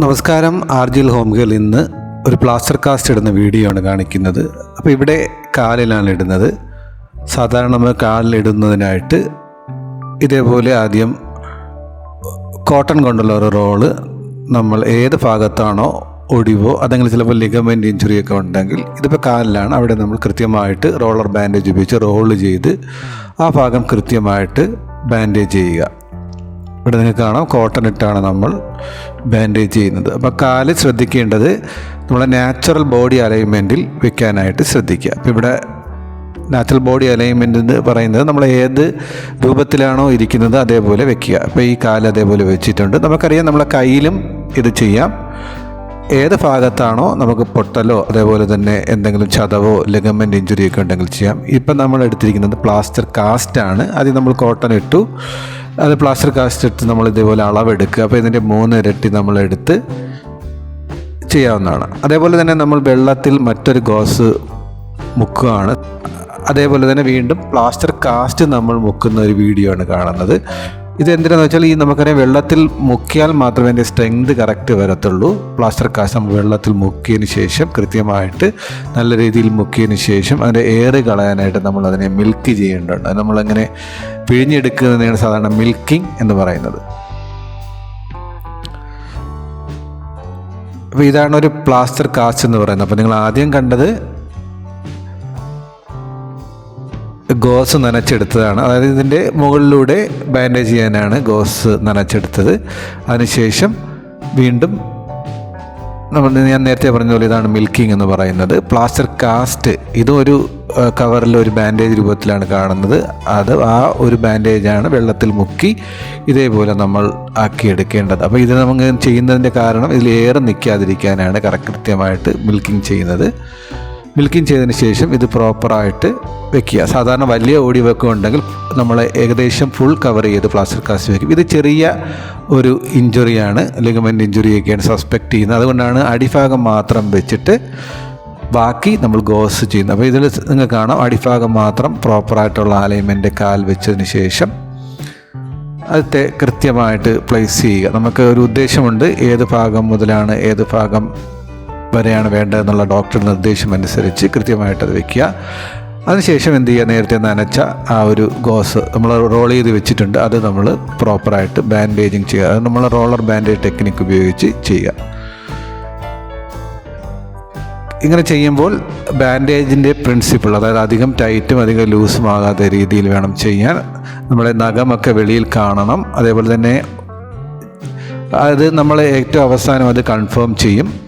നമസ്കാരം ആർജിൽ home girl ഇന്ന് ഒരു പ്ലാസ്റ്റർ കാസ്റ്റ് ഇടുന്ന വീഡിയോ ആണ് കാണിക്കുന്നത്. അപ്പോൾ ഇവിടെ കാലിലാണ് ഇടുന്നത്. സാധാരണ നമ്മൾ കാലിലിടുന്നതിനായിട്ട് ഇതേപോലെ ആദ്യം കോട്ടൺ കൊണ്ടുള്ള ഒരു റോൾ നമ്മൾ ഏത് ഭാഗത്താണോ ഒടിവോ അതെങ്കിൽ ചിലപ്പോൾ ലിഗമെന്റ് ഇഞ്ചുറിയൊക്കെ ഉണ്ടെങ്കിൽ ഇതിപ്പോൾ കാലിലാണ്. അവിടെ നമ്മൾ കൃത്യമായിട്ട് റോളർ ബാൻഡേജ് ഉപയോഗിച്ച് റോൾ ചെയ്ത് ആ ഭാഗം കൃത്യമായിട്ട് ബാൻഡേജ് ചെയ്യുക. ഇവിടെ നിങ്ങൾക്ക് കാണാം കോട്ടൺ ഇട്ടാണ് നമ്മൾ ബാൻഡേജ് ചെയ്യുന്നത്. അപ്പോൾ കാൽ ശ്രദ്ധിക്കേണ്ടത് നമ്മളെ നാച്ചുറൽ ബോഡി അലൈൻമെന്റിൽ വെക്കാനായിട്ട് ശ്രദ്ധിക്കുക. അപ്പോൾ ഇവിടെ നാച്ചുറൽ ബോഡി അലൈൻമെന്റ് എന്ന് പറയുന്നത് നമ്മൾ ഏത് രൂപത്തിലാണോ ഇരിക്കുന്നത് അതേപോലെ വെക്കുക. അപ്പോൾ ഈ കാൽ അതേപോലെ വെച്ചിട്ടുണ്ട്. നമുക്കറിയാം നമ്മളെ കയ്യിലും ഇത് ചെയ്യാം. ഏത് ഭാഗത്താണോ നമുക്ക് പൊട്ടലോ അതേപോലെ തന്നെ എന്തെങ്കിലും ചതവോ ലെഗമെന്റ് ഇഞ്ചുറി ഒക്കെ ഉണ്ടെങ്കിൽ ചെയ്യാം. ഇപ്പം നമ്മൾ എടുത്തിരിക്കുന്നത് പ്ലാസ്റ്റർ കാസ്റ്റ് ആണ്. ആദ്യം നമ്മൾ കോട്ടൺ ഇട്ടു. അത് പ്ലാസ്റ്റർ കാസ്റ്റ് ഇട്ട് നമ്മൾ ഇതേപോലെ അളവെടുക്കുക. അപ്പോൾ ഇതിന്റെ മൂന്ന് ഇരട്ടി നമ്മൾ എടുത്ത് ചെയ്യാവുന്നതാണ്. അതേപോലെ തന്നെ നമ്മൾ വെള്ളത്തിൽ മറ്റൊരു ഗോസ് മുക്കുകയാണ്. അതേപോലെ തന്നെ വീണ്ടും പ്ലാസ്റ്റർ കാസ്റ്റ് നമ്മൾ മുക്കുന്ന ഒരു വീഡിയോ ആണ് കാണുന്നത്. ഇത് എന്തിനാന്ന് വെച്ചാൽ ഈ നമുക്കറിയാം വെള്ളത്തിൽ മുക്കിയാൽ മാത്രമേ അതിന്റെ സ്ട്രെങ്ത് കറക്റ്റ് വരത്തുള്ളൂ. പ്ലാസ്റ്റർ നമ്മൾ വെള്ളത്തിൽ മുക്കിയതിന് ശേഷം കൃത്യമായിട്ട് നല്ല രീതിയിൽ മുക്കിയതിന് ശേഷം അതിന്റെ എയർ കളയാനായിട്ട് നമ്മൾ അതിനെ മിൽക്ക് ചെയ്യേണ്ടതുണ്ട്. അത് നമ്മളങ്ങനെ പിഴിഞ്ഞെടുക്കുന്നതിനാണ് സാധാരണ മിൽക്കിംഗ് എന്ന് പറയുന്നത്. അപ്പോൾ ഇതാണ് ഒരു പ്ലാസ്റ്റർ കാസ്റ്റ് എന്ന് പറയുന്നത്. അപ്പോൾ നിങ്ങൾ ആദ്യം കണ്ടത് ഗോസ് നനച്ചെടുത്തതാണ്. അതായത് ഇതിന്റെ മുകളിലൂടെ ബാൻഡേജ് ചെയ്യാനാണ് ഗോസ് നനച്ചെടുത്തത്. അതിനുശേഷം വീണ്ടും നമ്മൾ ഞാൻ നേരത്തെ പറഞ്ഞ പോലെ ഇതാണ് മിൽക്കിംഗ് എന്ന് പറയുന്നത്. പ്ലാസ്റ്റർ കാസ്റ്റ് ഇതും ഒരു കവറിൽ ഒരു ബാൻഡേജ് രൂപത്തിലാണ് കാണുന്നത്. അത് ആ ഒരു ബാൻഡേജാണ് വെള്ളത്തിൽ മുക്കി ഇതേപോലെ നമ്മൾ ആക്കിയെടുക്കേണ്ടത്. അപ്പോൾ ഇത് നമുക്ക് ചെയ്യുന്നതിന്റെ കാരണം ഇതിൽ നിൽക്കാതിരിക്കാനാണ് കറക്റ്റ് കൃത്യമായിട്ട് മിൽക്കിംഗ് ചെയ്യുന്നത്. മിൽക്കിംഗ് ചെയ്തതിന് ശേഷം ഇത് പ്രോപ്പറായിട്ട് വെക്കുക. സാധാരണ വലിയ ഓടി വെക്കുകയുണ്ടെങ്കിൽ നമ്മൾ ഏകദേശം ഫുൾ കവർ ചെയ്ത് പ്ലാസ്റ്റർ കാസ്റ്റ് വെക്കും. ഇത് ചെറിയ ഒരു ഇഞ്ചുറിയാണ് ലിഗമെന്റ് ഇഞ്ചുറിയൊക്കെയാണ് സസ്പെക്റ്റ് ചെയ്യുന്നത്. അതുകൊണ്ടാണ് അടിഭാഗം മാത്രം വെച്ചിട്ട് ബാക്കി നമ്മൾ ഗോസ് ചെയ്യുന്നത്. അപ്പോൾ ഇതിൽ നിങ്ങൾക്ക് കാണാം അടിഭാഗം മാത്രം പ്രോപ്പറായിട്ടുള്ള അലൈൻമെന്റ് കാൽ വെച്ചതിന് ശേഷം അത് കൃത്യമായിട്ട് പ്ലേസ് ചെയ്യുക. നമുക്ക് ഒരു ഉദ്ദേശമുണ്ട് ഏത് ഭാഗം മുതലാണ് ഏത് ഭാഗം വരെയാണ് വേണ്ടതെന്നുള്ള ഡോക്ടർ നിർദ്ദേശം അനുസരിച്ച് കൃത്യമായിട്ട് അത് വെക്കുക. അതിനുശേഷം എന്ത് ചെയ്യുക? നേരത്തെ നനച്ച ആ ഒരു ഗോസ് നമ്മൾ റോൾ ചെയ്ത് വെച്ചിട്ടുണ്ട്. അത് നമ്മൾ പ്രോപ്പറായിട്ട് ബാൻഡേജിങ് ചെയ്യുക. അത് നമ്മൾ റോളർ ബാൻഡേജ് ടെക്നിക്ക് ഉപയോഗിച്ച് ചെയ്യുക. ഇങ്ങനെ ചെയ്യുമ്പോൾ ബാൻഡേജിന്റെ പ്രിൻസിപ്പിൾ അതായത് അധികം ടൈറ്റും അധികം ലൂസും ആകാത്ത രീതിയിൽ വേണം ചെയ്യാൻ. നമ്മുടെ നഖമൊക്കെ വെളിയിൽ കാണണം. അതേപോലെ തന്നെ അത് നമ്മൾ ഏറ്റവും അവസാനം അത് കൺഫേം ചെയ്യും.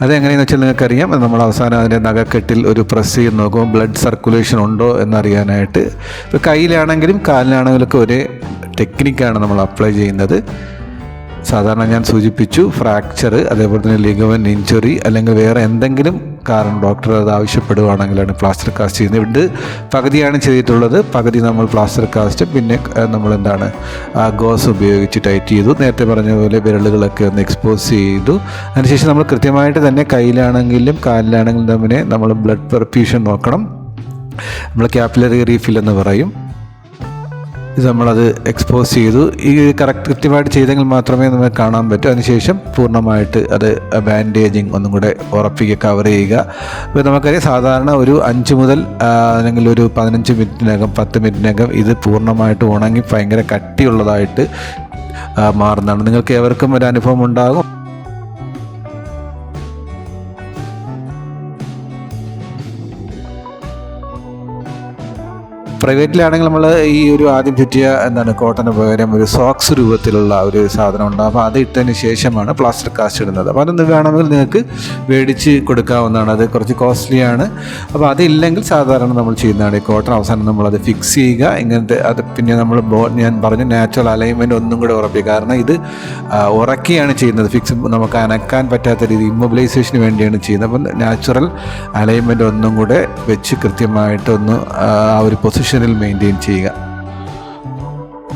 അതെങ്ങനെയെന്ന് വെച്ചാൽ നിങ്ങൾക്കറിയാം. നമ്മൾ അവസാനം അതിന്റെ നഖക്കെട്ടിൽ ഒരു പ്രസ് ചെയ്ത് നോക്കുമ്പോൾ ബ്ലഡ് സർക്കുലേഷൻ ഉണ്ടോ എന്നറിയാനായിട്ട്. ഇപ്പോൾ കയ്യിലാണെങ്കിലും കാലിലാണെങ്കിലും ഒക്കെ ഒരേ ടെക്നിക്കാണ് നമ്മൾ അപ്ലൈ ചെയ്യുന്നത്. സാധാരണ ഞാൻ സൂചിപ്പിച്ചു ഫ്രാക്ചർ അതേപോലെ തന്നെ ലിഗവൻ ഇഞ്ചുറി അല്ലെങ്കിൽ വേറെ എന്തെങ്കിലും കാരണം ഡോക്ടർ അത് ആവശ്യപ്പെടുകയാണെങ്കിലാണ് പ്ലാസ്റ്റർ കാസ്റ്റ് ചെയ്യുന്നത്. ഇവിടെ പകുതിയാണ് ചെയ്തിട്ടുള്ളത്. പകുതി നമ്മൾ പ്ലാസ്റ്റർ കാസ്റ്റ് പിന്നെ നമ്മൾ എന്താണ് ഗോസ് ഉപയോഗിച്ച് ടൈറ്റ് ചെയ്തു. നേരത്തെ പറഞ്ഞ പോലെ വിരലുകളൊക്കെ ഒന്ന് എക്സ്പോസ് ചെയ്തു. അതിനുശേഷം നമ്മൾ കൃത്യമായിട്ട് തന്നെ കയ്യിലാണെങ്കിലും കാലിലാണെങ്കിലും തമ്മിൽ നമ്മൾ ബ്ലഡ് പെർഫ്യൂഷൻ നോക്കണം. നമ്മൾ ക്യാപ്പിലറി റീഫിൽ എന്ന് പറയും. നമ്മളത് എക്സ്പോസ് ചെയ്തു. ഈ കറക്റ്റ് കൃത്യമായിട്ട് ചെയ്തെങ്കിൽ മാത്രമേ നമുക്ക് കാണാൻ പറ്റൂ. അതിനുശേഷം പൂർണമായിട്ട് അത് ബാൻഡേജിങ് ഒന്നും കൂടെ ഉറപ്പിക്കുക കവർ ചെയ്യുക. അപ്പോൾ നമുക്കറിയാം സാധാരണ ഒരു അഞ്ച് മുതൽ അല്ലെങ്കിൽ ഒരു പതിനഞ്ച് മിനിറ്റിനകം പത്ത് മിനിറ്റിനകം ഇത് പൂർണമായിട്ട് ഉണങ്ങി ഭയങ്കര കട്ടിയുള്ളതായിട്ട് മാറുന്നതാണ്. നിങ്ങൾക്ക് ഏവർക്കും ഒരു അനുഭവം ഉണ്ടാകും. പ്രൈവറ്റിലാണെങ്കിൽ നമ്മൾ ഈ ഒരു ആദ്യം ചുറ്റിയ എന്താണ് കോട്ടന് പകരം ഒരു സോക്സ് രൂപത്തിലുള്ള ഒരു സാധനം ഉണ്ടാകും അപ്പോൾ അത് ഇട്ടതിന് ശേഷമാണ് പ്ലാസ്റ്റർ കാസ്റ്റ് ഇടുന്നത്. അപ്പോൾ അതൊന്ന് വേണമെങ്കിൽ നിങ്ങൾക്ക് മേടിച്ച് കൊടുക്കാവുന്നതാണ്. അത് കുറച്ച് കോസ്റ്റ്ലിയാണ് അപ്പോൾ അതില്ലെങ്കിൽ സാധാരണ നമ്മൾ ചെയ്യുന്നതാണ് ഈ കോട്ടൺ അവസാനം നമ്മളത് ഫിക്സ് ചെയ്യുക. ഇങ്ങനത്തെ അത് പിന്നെ നമ്മൾ ബോ ഞാൻ പറഞ്ഞു നാച്ചുറൽ അലൈൻമെന്റ് ഒന്നും കൂടെ ഉറപ്പിക്കുക. കാരണം ഇത് ഉറക്കിയാണ് ചെയ്യുന്നത്. ഫിക്സ് നമുക്ക് അനക്കാൻ പറ്റാത്ത രീതി ഇമ്മൊബിലൈസേഷന് വേണ്ടിയാണ് ചെയ്യുന്നത്. അപ്പം നാച്ചുറൽ അലൈൻമെന്റ് ഒന്നും കൂടെ വെച്ച് കൃത്യമായിട്ടൊന്ന് ആ ഒരു ഒരു പൊസിഷനിൽ മെയിന്റെയിൻ ചെയ്യുക.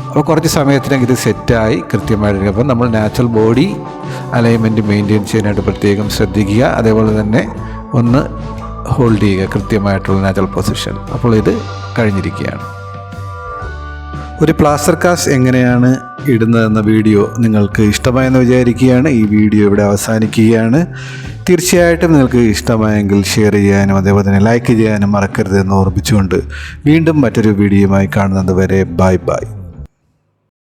അപ്പോൾ കുറച്ച് സമയത്തിനെങ്കിൽ ഇത് സെറ്റായി കൃത്യമായിട്ട് അപ്പം നമ്മൾ നാച്ചുറൽ ബോഡി അലൈൻമെന്റ് മെയിന്റെയിൻ ചെയ്യാനായിട്ട് പ്രത്യേകം ശ്രദ്ധിക്കുക. അതേപോലെ തന്നെ ഒന്ന് ഹോൾഡ് ചെയ്യുക കൃത്യമായിട്ടുള്ള നാച്ചുറൽ പൊസിഷൻ അപ്പോൾ ഇത് കഴിഞ്ഞിരിക്കുകയാണ്. ഒരു പ്ലാസ്റ്റർ കാസ്റ്റ് എങ്ങനെയാണ് ഇടുന്നതെന്ന വീഡിയോ നിങ്ങൾക്ക് ഇഷ്ടമായെന്ന് വിചാരിക്കുകയാണ്. ഈ വീഡിയോ ഇവിടെ അവസാനിക്കുകയാണ്. തീർച്ചയായിട്ടും നിങ്ങൾക്ക് ഇഷ്ടമായെങ്കിൽ ഷെയർ ചെയ്യാനും അതേപോലെ തന്നെ ലൈക്ക് ചെയ്യാനും മറക്കരുതെന്ന് ഓർമ്മിച്ചുകൊണ്ട് വീണ്ടും മറ്റൊരു വീഡിയോയുമായി കാണുന്നത് വരെ ബൈ ബൈ